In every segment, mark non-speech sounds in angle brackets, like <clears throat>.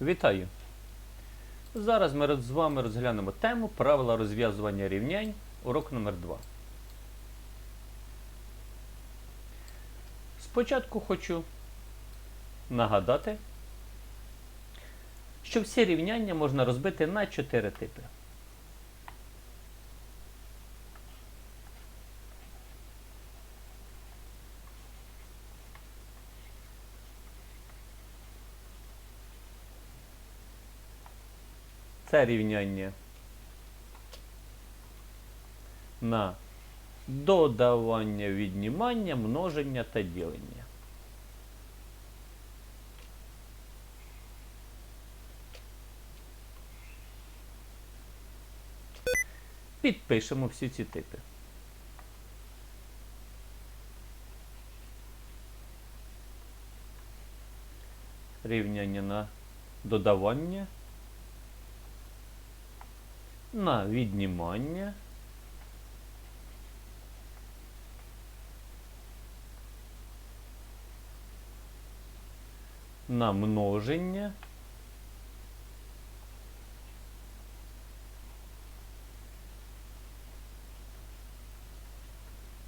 Вітаю! Зараз ми з вами розглянемо тему правила розв'язування рівнянь, урок номер 2. Спочатку хочу нагадати, що всі рівняння можна розбити на 4 типи. Це рівняння на додавання, віднімання, множення та ділення. Підпишемо всі ці типи. Рівняння на додавання, на віднімання. На множення.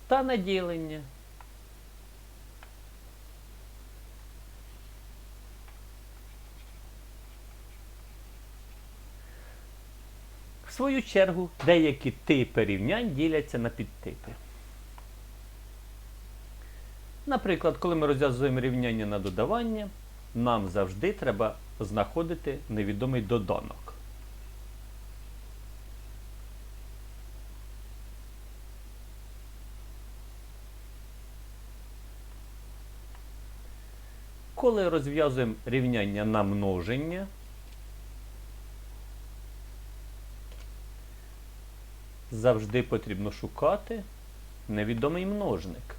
Та на ділення. Свою чергу, деякі типи рівнянь діляться на підтипи. Наприклад, коли ми розв'язуємо рівняння на додавання, нам завжди треба знаходити невідомий доданок. Коли розв'язуємо рівняння на множення, завжди потрібно шукати невідомий множник.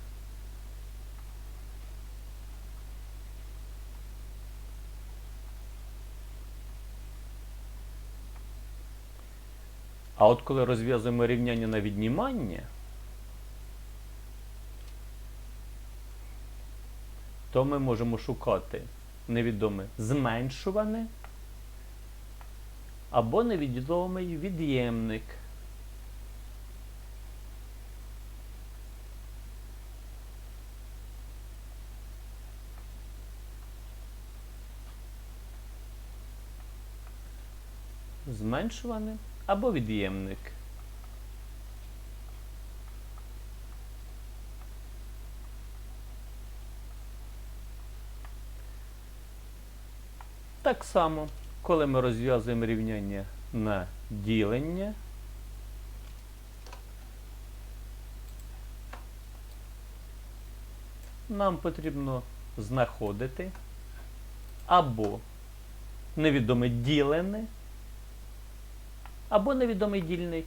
А от коли розв'язуємо рівняння на віднімання, то ми можемо шукати невідоме зменшуване або невідомий від'ємник. Зменшуване або від'ємник. Так само, коли ми розв'язуємо рівняння на ділення, нам потрібно знаходити або невідоме ділене, або невідомий дільник.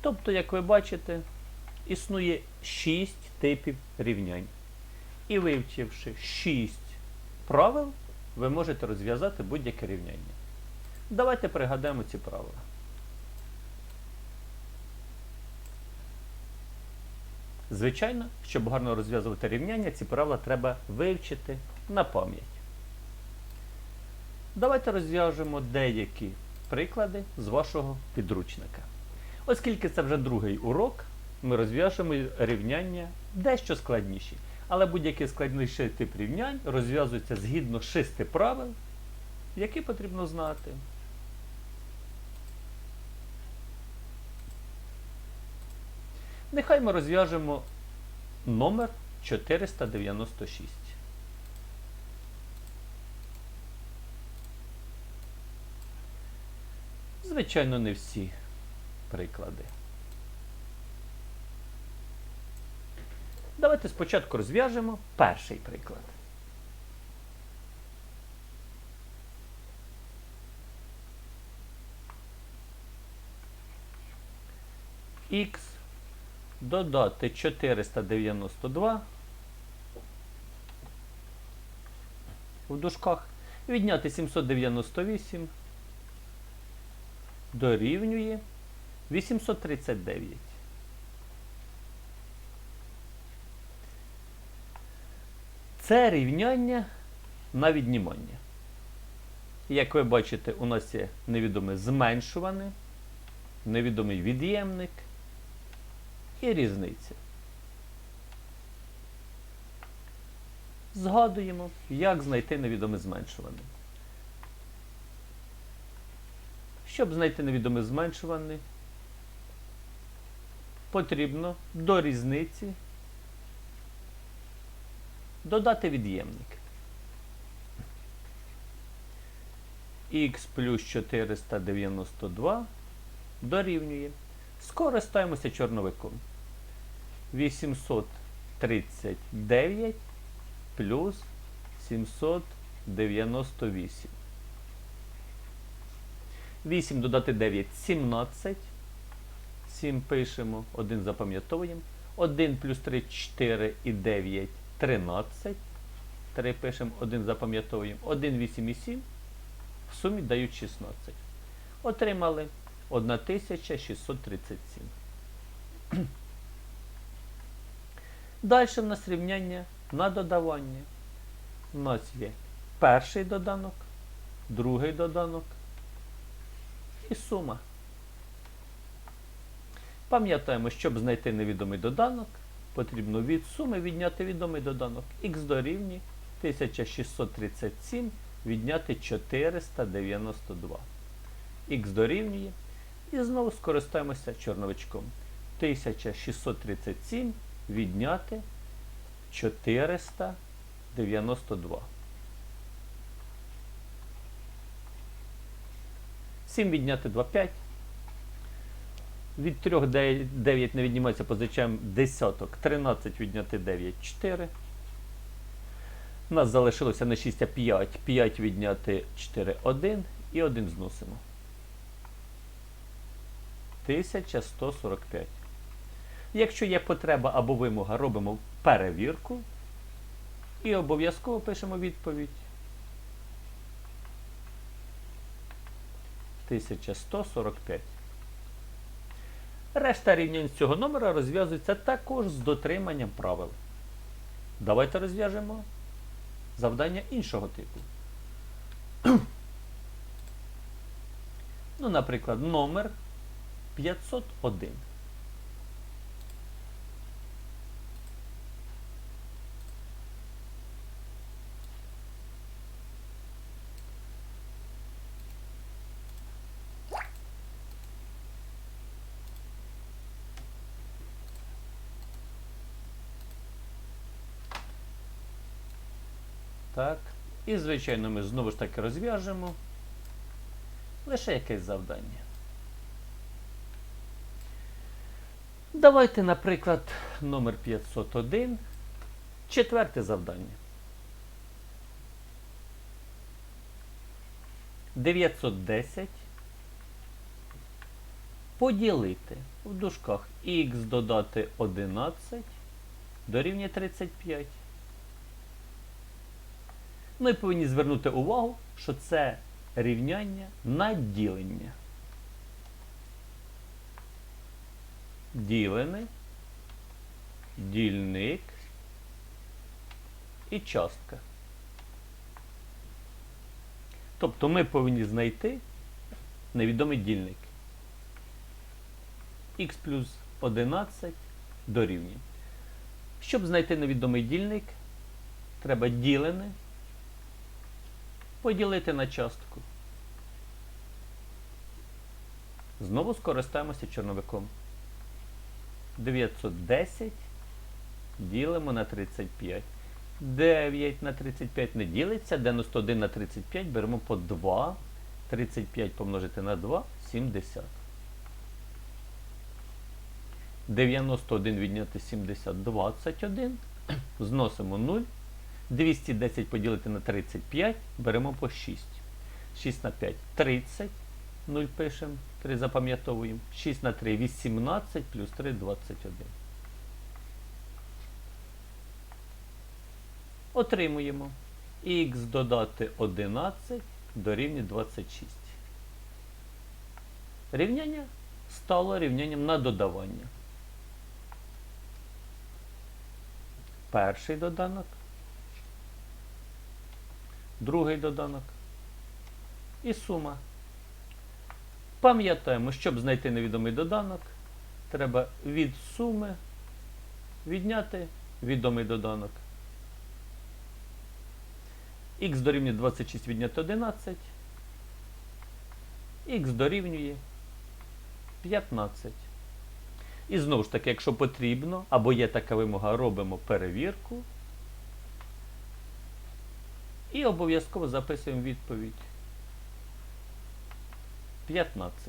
Тобто, як ви бачите, існує 6 типів рівнянь. І вивчивши 6 правил, ви можете розв'язати будь-яке рівняння. Давайте пригадаємо ці правила. Звичайно, щоб гарно розв'язувати рівняння, ці правила треба вивчити на пам'ять. Давайте розв'яжемо деякі приклади з вашого підручника. Оскільки це вже другий урок, ми розв'яжемо рівняння дещо складніші. Але будь-який складніший тип рівнянь розв'язується згідно шести правил, які потрібно знати. Нехай ми розв'яжемо номер 496. Звичайно, не всі приклади. Давайте спочатку розв'яжемо перший приклад. Х додати 492 в дужках, відняти 798 дорівнює 839. Це рівняння на віднімання. Як ви бачите, у нас є невідомий зменшуваний, невідомий від'ємник і різниця. Згадуємо, як знайти невідомий зменшуваний. Щоб знайти невідомий зменшуваний, потрібно до різниці додати від'ємник. х плюс 492 дорівнює. Скористаємося чорновиком. 839 плюс 798. 8 додати 9 17. 7 пишемо, 1 запам'ятовуємо. 1 плюс 3 4 і 9 13. 3 пишемо, 1 запам'ятовуємо. 1, 8 і 7. В сумі дають 16. Отримали 1637. <clears throat> Далі в нас рівняння на додавання. У нас є перший доданок, другий доданок і сума. Пам'ятаємо, щоб знайти невідомий доданок, потрібно від суми відняти відомий доданок. Х дорівнює 1637 відняти 492. Х дорівнює. І знову скористаємося чорновичком. 1637 відняти 492. 7 відняти 2 5. Від 3 9 не віднімається, позичаємо десяток. 13 відняти 9 4. У нас залишилося не 6, 5. 5 відняти 4 1 і 1 зносимо. 1145. Якщо є потреба або вимога, робимо перевірку і обов'язково пишемо відповідь. 1145. Решта рівнянь цього номера розв'язується також з дотриманням правил. Давайте розв'яжемо завдання іншого типу. <clears throat> ну, наприклад, номер 501. Так. І, звичайно, ми знову ж таки розв'яжемо лише якесь завдання. Давайте, наприклад, номер 501. Четверте завдання. 910 поділити в дужках х додати 11 дорівнює 35. Ми повинні звернути увагу, що це рівняння на ділення. Ділене, дільник і частка. Тобто ми повинні знайти невідомий дільник. х плюс 11 дорівнює. Щоб знайти невідомий дільник, треба ділене поділити на частку. Знову скористаємося чорновиком. 910 ділимо на 35. 9 на 35 не ділиться. 91 на 35 беремо по 2. 35 помножити на 2 70. 91 відняти 70 21. Зносимо 0. 210 поділити на 35, беремо по 6. 6 на 5 30. 0 пишемо, 3 запам'ятовуємо. 6 на 3 18 плюс 3 21. Отримуємо. Х додати 11 дорівнює 26. рівняння стало рівнянням на додавання. Перший доданок, другий доданок і сума. Пам'ятаємо, щоб знайти невідомий доданок, треба від суми відняти відомий доданок. Х дорівнює 26 відняти 11. Х дорівнює 15. І знову ж таки, якщо потрібно, або є така вимога, робимо перевірку. І обов'язково записуємо відповідь. 15.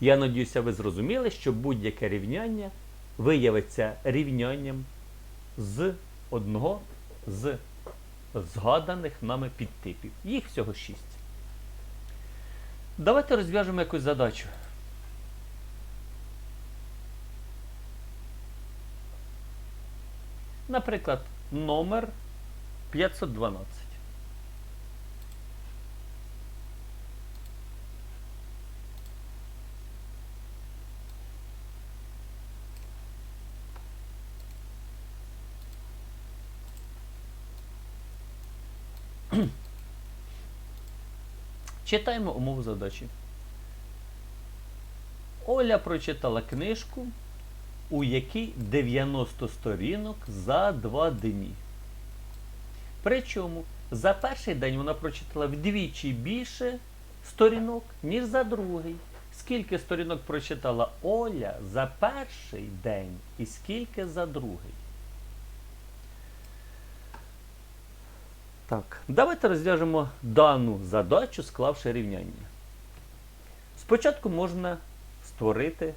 Я надіюся, ви зрозуміли, що будь-яке рівняння виявиться рівнянням з одного з згаданих нами підтипів. Їх всього 6. Давайте розв'яжемо якусь задачу. Наприклад, номер 512. Читаємо умову задачі. Оля прочитала книжку, у якій 90 сторінок за два дні. Причому за перший день вона прочитала вдвічі більше сторінок, ніж за другий. Скільки сторінок прочитала Оля за перший день і скільки за другий? Так, давайте розв'яжемо дану задачу, склавши рівняння. Спочатку можна створити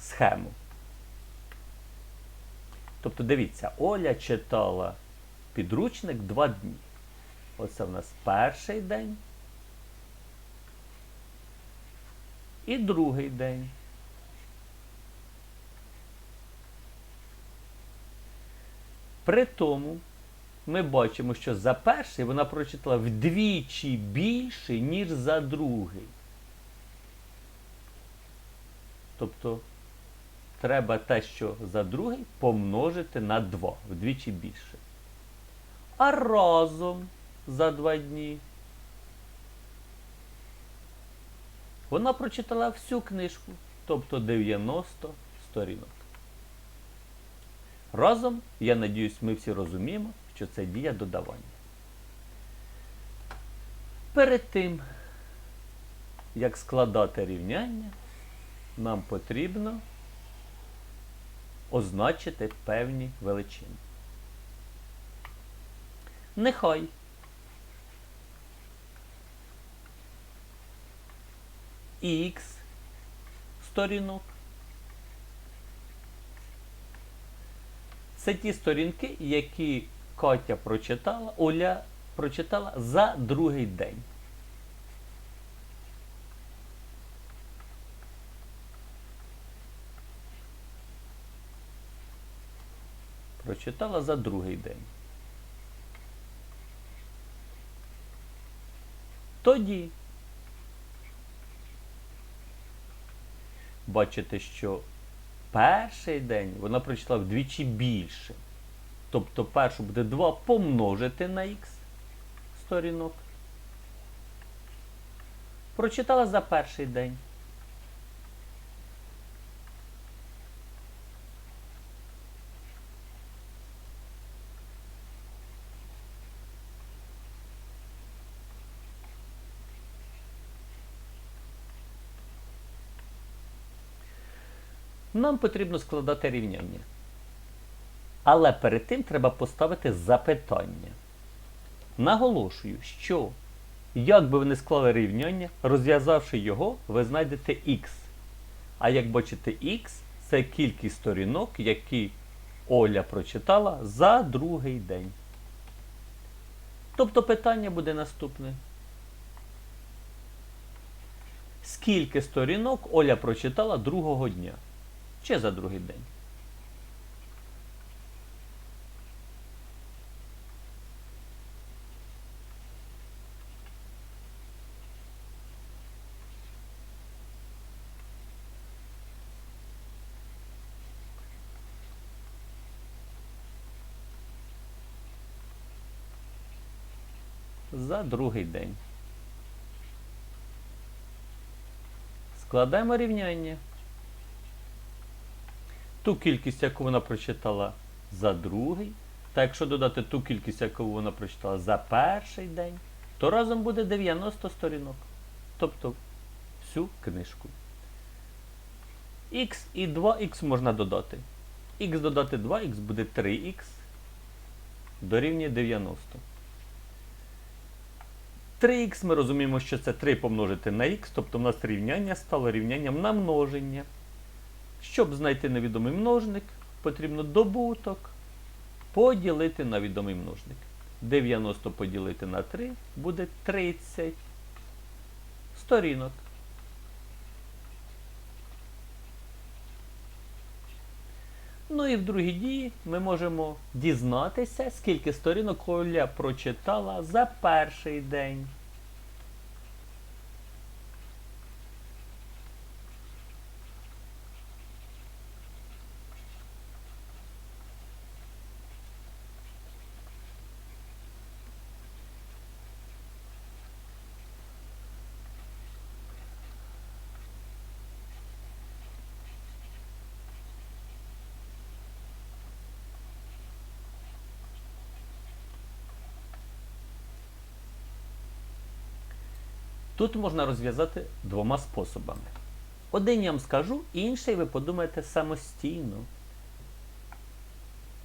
схему. Тобто, дивіться, Оля читала підручник два дні. Оце в нас перший день. І другий день. При тому ми бачимо, що за перший вона прочитала вдвічі більше, ніж за другий. Тобто треба те, що за другий, помножити на 2, вдвічі більше. А разом за два дні вона прочитала всю книжку, тобто 90 сторінок. Разом, я надіюсь, ми всі розуміємо, що це дія додавання. Перед тим, як складати рівняння, нам потрібно означити певні величини. Нехай х сторінок Це ті сторінки, які Катя прочитала, Оля прочитала за другий день. Прочитала за другий день. Тоді бачите, що перший день вона прочитала вдвічі більше. Тобто першу буде 2 помножити на х сторінок. Прочитала за перший день. Нам потрібно складати рівняння. Але перед тим треба поставити запитання. Наголошую, що як би ви не склали рівняння, розв'язавши його, ви знайдете х. А як бачите, х це кількість сторінок, які Оля прочитала за другий день. Тобто питання буде наступне. Скільки сторінок Оля прочитала другого дня? Чи за другий день? За другий день. Складаємо рівняння. Ту кількість, яку вона прочитала за другий, та якщо додати ту кількість, яку вона прочитала за перший день, то разом буде 90 сторінок. Тобто всю книжку. Х і 2х можна додати. Х додати 2х буде 3х дорівнює 90. 3х ми розуміємо, що це 3 помножити на х, тобто в нас рівняння стало рівнянням на множення. Щоб знайти невідомий множник, потрібно добуток поділити на відомий множник. 90 поділити на 3 буде 30 сторінок. Ну і в другій дії ми можемо дізнатися, скільки сторінок Оля прочитала за перший день. Тут можна розв'язати двома способами. Один я вам скажу, інший ви подумаєте самостійно.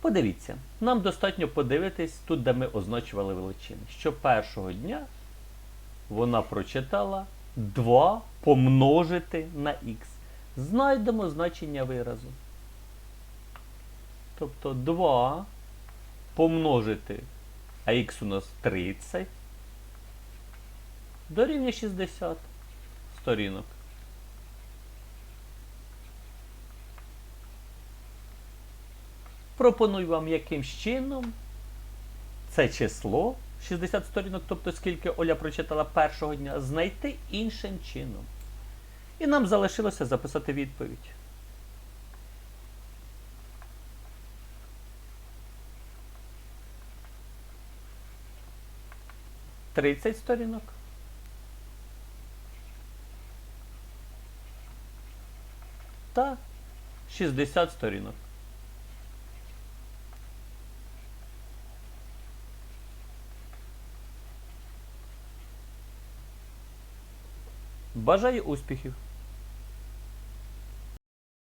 Подивіться, нам достатньо подивитись тут, де ми означували величини, що першого дня вона прочитала 2 помножити на х. Знайдемо значення виразу. Тобто 2 помножити, а х у нас 30 дорівнює 60 сторінок. Пропоную вам якимсь чином це число 60 сторінок, тобто скільки Оля прочитала першого дня, знайти іншим чином. І нам залишилося записати відповідь. Тридцять сторінок. Та 60 сторінок. Бажаю успіхів!